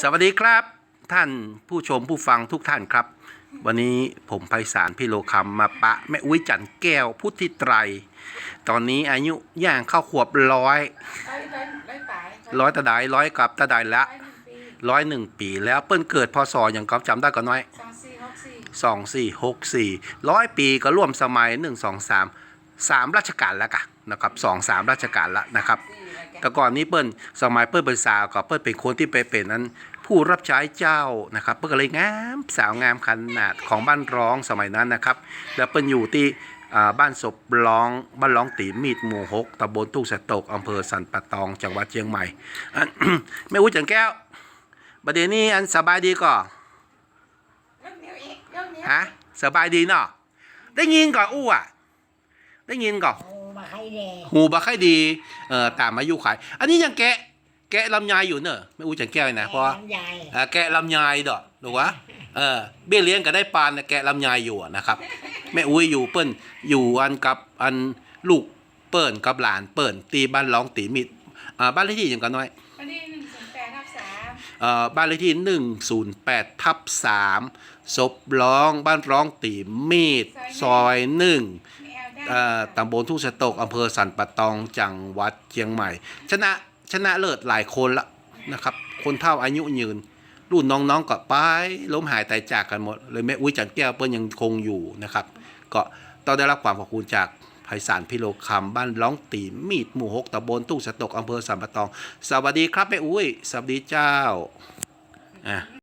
สวัสดีครับท่านผู้ชมผู้ฟังทุกท่านครับ วันนี้ผมไพศาลพิโลคำมาปะแม่อุ้ยจันแก้วพุทธิไตร ตอนนี้อายุย่างเข้าขวบร้อยร้อยร้อยร้อยปลายร้อยตะไดร้อยกับตะไดละร้อยหนึ่งปีร้อยหนึ่งปีแล้วเปิ้นเกิดพศอย่างก็จำได้ก็น้อยสองสี่หกสี่สองสี่หกสี่ร้อยปีก็ร่วมสมัยหนึ่งสองสาม สามราชการแล้วกะนะครับสองสามราชการละนะครับสี่อะไรกันแต่ก่อนนี้เปิ้ลสมัยเปิ้ลเป็นสาวก็เปิ้ลเป็นคนที่ไปเป็นนั้น ผู้รับใช้เจ้านะครับเปิ้ลก็เลยงามสาวงามขนาดของบ้านร้องสมัยนั้นนะครับ แล้วเปิ้ลอยู่ที่อ่าบ้านศพร้องบ้านร้องตีมีดหมู่หกตำบลทุ่งสะตกอำเภอสันปะตองจังหวัดเชียงใหม่อันแม่อุ้ยจังแก้วประเดี๋ยวนี้อันสบายดีก่อเรื่องเดียวอีกเรื่องเดียวฮะสบายดีเนาะได้ยินก่อนอู้อะ ได้ยินก่อนโอ้มาให้แดงหูบ่ค่อยดีเอ่อตามอายุขาย อันนี้ยังแกะ แกะลำไยอยู่เนอะไม่อู้จังแก้วนะเพราะว่าน้ำใหญ่อ่าแกะลำไยดอกถูกวะเออเบี้ยเลี้ยงก็ได้ปานนะแกะลำไยอยู่อะนะครับแม่อุ้ยอยู่เปิ้นอยู่อันกับอันลูกเปิ้นกับหลานเปิ้นตีบ้านร้องตีมิดอ่าบ้านเลขที่อย่างกันน้อยอันนี้หนึ่งศูนย์แปดทับสามเอ่อบ้านเลขที่108ทับ3ศพร้องบ้านร้องตีมีดซอยหนึ่ง มีแอลได้เอ่อตำบลทุ่งสะตกอำเภอสันปะตองจังหวัดเชียงใหม่ ชนะชนะเลิศหลายคนละนะครับ คนเท่าอายุยืน รุ่นน้องๆก็ไปล้มหายตายจากกันหมด เลยแม่อุ้ยจันแก้วเปิ้ลยังคงอยู่นะครับ ก็ต้องได้รับความขอบคุณจากไพศาลพิโลคำบ้านร้องตีมีดหมู่หกตำบลทุ่งสะตกอำเภอสันปะตอง สวัสดีครับแม่อุ้ยสวัสดีเจ้าอะ